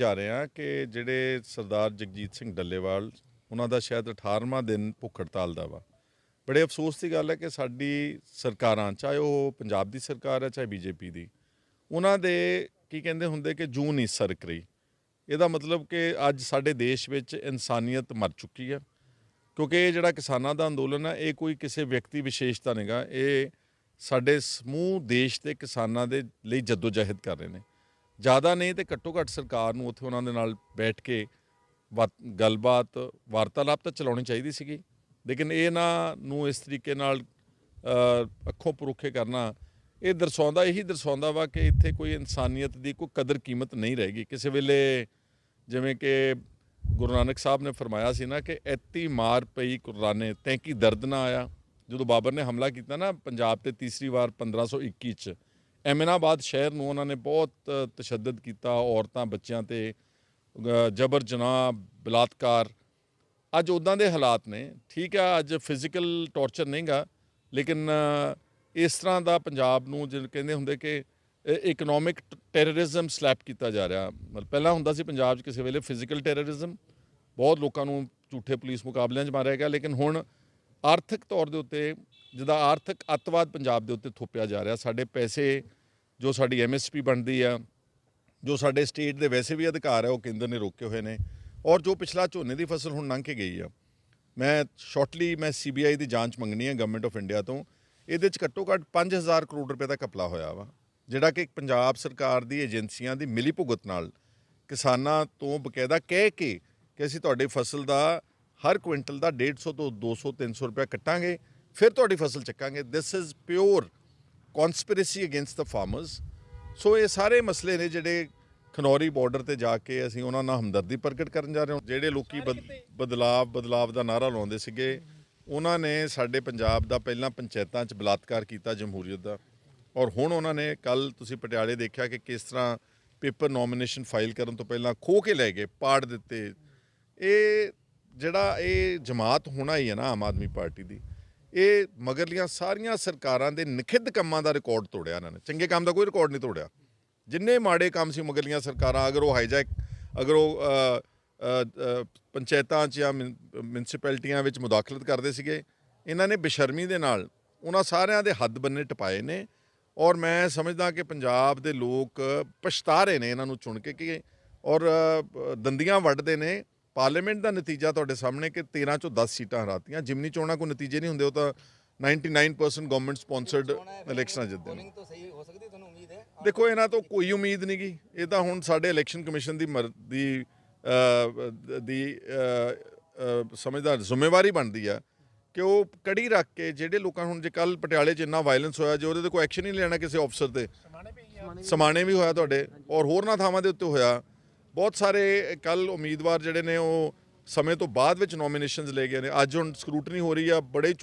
ਜਾ ਰਹੇ ਹਾਂ ਕਿ ਜਿਹੜੇ ਸਰਦਾਰ ਜਗਜੀਤ ਸਿੰਘ ਡੱਲੇਵਾਲ, ਉਹਨਾਂ ਦਾ ਸ਼ਾਇਦ 18ਵਾਂ ਦਿਨ ਭੁੱਖ ਹੜਤਾਲ ਦਾ ਵਾ। ਬੜੇ ਅਫਸੋਸ ਦੀ ਗੱਲ ਹੈ ਕਿ ਸਾਡੀ ਸਰਕਾਰਾਂ, ਚਾਹੇ ਉਹ ਪੰਜਾਬ ਦੀ ਸਰਕਾਰ ਹੈ, ਚਾਹੇ ਬੀਜੇਪੀ ਦੀ, ਉਹਨਾਂ ਦੇ ਕੀ ਕਹਿੰਦੇ ਹੁੰਦੇ ਕਿ ਜੂਨ ਨਹੀਂ ਸਰਕ ਰਹੀ। ਇਹਦਾ ਮਤਲਬ ਕਿ ਅੱਜ ਸਾਡੇ ਦੇਸ਼ ਵਿੱਚ ਇਨਸਾਨੀਅਤ ਮਰ ਚੁੱਕੀ ਹੈ, ਕਿਉਂਕਿ ਇਹ ਜਿਹੜਾ ਕਿਸਾਨਾਂ ਦਾ ਅੰਦੋਲਨ ਹੈ, ਇਹ ਕੋਈ ਕਿਸੇ ਵਿਅਕਤੀ ਵਿਸ਼ੇਸ਼ ਦਾ ਨਹੀਂਗਾ। ਇਹ ਸਾਡੇ ਸਮੂਹ, ਦੇਸ਼ ਦੇ ਕਿਸਾਨਾਂ ਦੇ ਲਈ ਜਦੋਜਹਿਦ ਕਰ ਰਹੇ ਨੇ। ਜ਼ਿਆਦਾ ਨਹੀਂ ਤੇ ਘੱਟੋ ਘੱਟ ਸਰਕਾਰ ਨੂੰ ਉੱਥੇ ਉਹਨਾਂ ਦੇ ਨਾਲ ਬੈਠ ਕੇ ਵਾ- ਗੱਲਬਾਤ, ਵਾਰਤਾਲਾਪ ਤਾਂ ਚਲਾਉਣੀ ਚਾਹੀਦੀ ਸੀਗੀ। ਲੇਕਿਨ ਇਹ ਨਾ ਨੂੰ ਇਸ ਤਰੀਕੇ ਨਾਲ ਅੱਖੋਂ ਪਰੋਖੇ ਕਰਨਾ, ਇਹ ਦਰਸਾਉਂਦਾ, ਇਹੀ ਦਰਸਾਉਂਦਾ ਵਾ ਕਿ ਇੱਥੇ ਕੋਈ ਇਨਸਾਨੀਅਤ ਦੀ ਕੋਈ ਕਦਰ ਕੀਮਤ ਨਹੀਂ ਰਹੇਗੀ ਕਿਸੇ ਵੇਲੇ ਜਿਵੇਂ ਕਿ ਗੁਰੂ ਨਾਨਕ ਸਾਹਿਬ ਨੇ ਫਰਮਾਇਆ ਸੀ ਨਾ ਕਿ ਐਤੀ ਮਾਰ ਪਈ ਕੁਰਾਨੇ ਤੈਂਕੀ ਦਰਦ ਨਾ ਆਇਆ। ਜਦੋਂ ਬਾਬਰ ਨੇ ਹਮਲਾ ਕੀਤਾ ਨਾ, ਪੰਜਾਬ ਤੇ ਤੀਸਰੀ ਵਾਰ 1521 ਚ ਐਮਨਾਬਾਦ ਸ਼ਹਿਰ ਨੂੰ ਉਹਨਾਂ ਨੇ ਬਹੁਤ ਤਸ਼ੱਦਦ ਕੀਤਾ ਔਰਤਾਂ, ਬੱਚਿਆਂ ਤੇ ਜਬਰ ਜਨਾਹ, ਬਲਾਤਕਾਰ। ਅੱਜ ਉਦਾਂ ਦੇ ਹਾਲਾਤ ਨੇ। ਠੀਕ ਆ ਅੱਜ ਫਿਜ਼ੀਕਲ ਟੌਰਚਰ ਨਹੀਂਗਾ, ਲੇਕਿਨ ਇਸ ਤਰ੍ਹਾਂ ਦਾ ਪੰਜਾਬ ਨੂੰ ਜਿਵੇਂ ਕਹਿੰਦੇ ਹੁੰਦੇ ਕਿ ਇਕਨੋਮਿਕ ਟੈਰਰਿਜ਼ਮ ਸਲੈਪ ਕੀਤਾ ਜਾ ਰਿਹਾ। ਮਤਲਬ ਪਹਿਲਾਂ ਹੁੰਦਾ ਸੀ ਪੰਜਾਬ 'ਚ ਕਿਸੇ ਵੇਲੇ ਫਿਜ਼ੀਕਲ ਟੈਰਰਿਜ਼ਮ ਬਹੁਤ ਲੋਕਾਂ ਨੂੰ ਝੂਠੇ ਪੁਲਿਸ ਮੁਕਾਬਲਿਆਂ 'ਚ ਮਾਰਿਆ ਗਿਆ, ਲੇਕਿਨ ਹੁਣ ਆਰਥਿਕ ਤੌਰ ਦੇ ਉੱਤੇ ਜਿਹਦਾ ਆਰਥਿਕ ਅੱਤਵਾਦ ਪੰਜਾਬ ਦੇ ਉੱਤੇ ਥੋਪਿਆ ਜਾ ਰਿਹਾ, ਸਾਡੇ ਪੈਸੇ, ਜੋ ਸਾਡੀ ਐਮਐਸਪੀ ਬਣਦੀ ਆ, ਜੋ ਸਾਡੇ ਸਟੇਟ ਦੇ ਵੈਸੇ ਵੀ ਅਧਿਕਾਰ ਹੈ ਉਹ ਕੇਂਦਰ ਨੇ ਰੋਕੇ ਹੋਏ ਨੇ ਔਰ ਜੋ ਪਿਛਲਾ ਝੋਨੇ ਦੀ ਫਸਲ ਹੁਣ ਲੰਘ ਕੇ ਗਈ ਆ। ਮੈਂ ਸ਼ਾਰਟਲੀ ਮੈਂ ਸੀਬੀਆਈ ਦੀ ਜਾਂਚ ਮੰਗਣੀ ਹੈ ਗਵਰਨਮੈਂਟ ਆਫ ਇੰਡੀਆ ਤੋਂ। ਇਹਦੇ ਚ ਘੱਟੋ ਘੱਟ 5000 ਕਰੋੜ ਰੁਪਏ ਦਾ ਘਪਲਾ ਹੋਇਆ ਵਾ, ਜਿਹੜਾ ਕਿ ਪੰਜਾਬ ਸਰਕਾਰ ਦੀ ਏਜੰਸੀਆਂ ਦੀ ਮਿਲੀ ਭੁਗਤ ਨਾਲ ਕਿਸਾਨਾਂ ਤੋਂ ਬਕਾਇਦਾ ਕਹਿ ਕੇ ਕਿ ਅਸੀਂ ਤੁਹਾਡੇ ਫਸਲ ਦਾ ਹਰ ਕੁਇੰਟਲ ਦਾ 150 ਤੋਂ 200 300 ਰੁਪਏ ਕੱਟਾਂਗੇ। ਫਿਰ ਤੁਹਾਡੀ ਫਸਲ ਚੱਕਾਂਗੇ। This is pure conspiracy against the farmers so ਇਹ ਸਾਰੇ ਮਸਲੇ ਨੇ ਜਿਹੜੇ ਖਨੌਰੀ ਬਾਰਡਰ ਤੇ ਜਾ ਕੇ ਅਸੀਂ ਉਹਨਾਂ ਨਾਲ ਹਮਦਰਦੀ ਪ੍ਰਗਟ ਕਰਨ ਜਾ ਰਹੇ ਹਾਂ। ਜਿਹੜੇ ਲੋਕੀ ਬਦ- ਬਦਲਾਵ ਬਦਲਾਵ ਦਾ ਨਾਰਾ ਲਾਉਂਦੇ ਸੀਗੇ ਉਹਨਾਂ ਨੇ ਸਾਡੇ ਪੰਜਾਬ ਦਾ ਪਹਿਲਾਂ ਪੰਚਾਇਤਾਂ 'ਚ ਬਲਾਤਕਾਰ ਕੀਤਾ ਜਮਹੂਰੀਅਤ ਦਾ। ਔਰ ਹੁਣ ਉਹਨਾਂ ਨੇ ਕੱਲ ਤੁਸੀਂ ਪਟਿਆਲੇ ਦੇਖਿਆ ਕਿ ਕਿਸ ਤਰ੍ਹਾਂ ਪੇਪਰ ਨੋਮੀਨੇਸ਼ਨ ਫਾਈਲ ਕਰਨ ਤੋਂ ਪਹਿਲਾਂ ਖੋ ਕੇ ਲੈ ਗਏ ਪਾੜ ਦਿੱਤੇ। ਇਹ ਜਿਹੜਾ ਇਹ ਜਮਾਤ ਹੋਣਾ ਹੀ ਹੈ ਨਾ ਆਮ ਆਦਮੀ ਪਾਰਟੀ ਦੀ। ਇਹ ਮਗਰਲੀਆਂ ਸਾਰੀਆਂ ਸਰਕਾਰਾਂ ਦੇ ਨਿਖਿੱਧ ਕੰਮਾਂ ਦਾ ਰਿਕਾਰਡ ਤੋੜਿਆ ਇਹਨਾਂ ਨੇ। ਚੰਗੇ ਕੰਮ ਦਾ ਕੋਈ ਰਿਕਾਰਡ ਨਹੀਂ ਤੋੜਿਆ। ਜਿੰਨੇ ਮਾੜੇ ਕੰਮ ਸੀ ਮਗਰਲੀਆਂ ਸਰਕਾਰਾਂ, ਅਗਰ ਉਹ ਹਾਈਜੈਕ, ਅਗਰ ਉਹ ਪੰਚਾਇਤਾਂ 'ਚ ਜਾਂ ਮਿਊਨਿਸਪੈਲਿਟੀਆਂ ਵਿੱਚ ਮੁਦਾਖਲਤ ਕਰਦੇ ਸੀਗੇ, ਇਹਨਾਂ ਨੇ ਬੇਸ਼ਰਮੀ ਦੇ ਨਾਲ ਉਹਨਾਂ ਸਾਰਿਆਂ ਦੇ ਹੱਦ ਬੰਨੇ ਟਪਾਏ ਨੇ ਔਰ ਮੈਂ ਸਮਝਦਾ ਕਿ ਪੰਜਾਬ ਦੇ ਲੋਕ ਪਛਤਾ ਰਹੇ ਨੇ ਇਹਨਾਂ ਨੂੰ ਚੁਣ ਕੇ ਕਿ, ਔਰ ਦੰਦੀਆਂ ਵੱਢਦੇ ਨੇ ਪਾਰਲੀਮੈਂਟ ਦਾ ਨਤੀਜਾ ਤੁਹਾਡੇ ਸਾਹਮਣੇ ਕਿ 13 ਚੋਂ 10 ਸੀਟਾਂ ਹਰਾਤੀਆਂ। ਜਿਮਨੀ ਚੋਣਾਂ ਕੋਈ ਨਤੀਜੇ ਨਹੀਂ ਹੁੰਦੇ ਉਹ ਤਾਂ 99% ਗਵਰਨਮੈਂਟ ਸਪਾਂਸਰਡ ਇਲੈਕਸ਼ਨਾਂ ਜਿੱਤਦੇ ਨੇ। ਪੋਲਿੰਗ ਤਾਂ ਸਹੀ ਹੋ ਸਕਦੀ ਤੁਹਾਨੂੰ ਉਮੀਦ ਹੈ? ਦੇਖੋ ਇਹਨਾਂ ਤੋਂ ਕੋਈ ਉਮੀਦ ਨਹੀਂ ਗੀ। ਇਹ ਤਾਂ ਹੁਣ ਸਾਡੇ ਇਲੈਕਸ਼ਨ ਕਮਿਸ਼ਨ ਦੀ ਮਰ- ਦੀ ਦੀ ਅ, ਅ, ਸਮਝਦਾ ਜ਼ਿੰਮੇਵਾਰੀ ਬਣਦੀ ਆ ਕਿ ਉਹ ਕੜੀ ਰੱਖ ਕੇ ਜਿਹੜੇ ਲੋਕਾਂ ਨੂੰ ਹੁਣ ਜੇ ਕੱਲ ਪਟਿਆਲੇ 'ਚ ਇੰਨਾ ਵਾਇਲੈਂਸ ਹੋਇਆ ਜੇ ਉਹਦੇ ਤੇ ਕੋਈ ਐਕਸ਼ਨ ਨਹੀਂ ਲੈਣਾ ਕਿਸੇ ਅਫਸਰ ਤੇ। ਸਮਾਣੇ ਵੀ ਹੋਇਆ ਤੁਹਾਡੇ ਔਰ ਹੋਰਨਾਂ ਥਾਵਾਂ ਦੇ ਉੱਤੇ ਹੋਇਆ। ਬਹੁਤ ਸਾਰੇ ਕੱਲ ਉਮੀਦਵਾਰ ਜਿਹੜੇ ਨੇ ਉਹ ਸਮੇਂ ਤੋਂ ਬਾਅਦ ਵਿੱਚ ਨੋਮੀਨੇਸ਼ਨਸ ਲੈ ਗਏ ਨੇ। ਅੱਜ ਹੁਣ ਸਕਰੂਟਨੀ ਹੋ ਰਹੀ ਆ, ਬੜੇ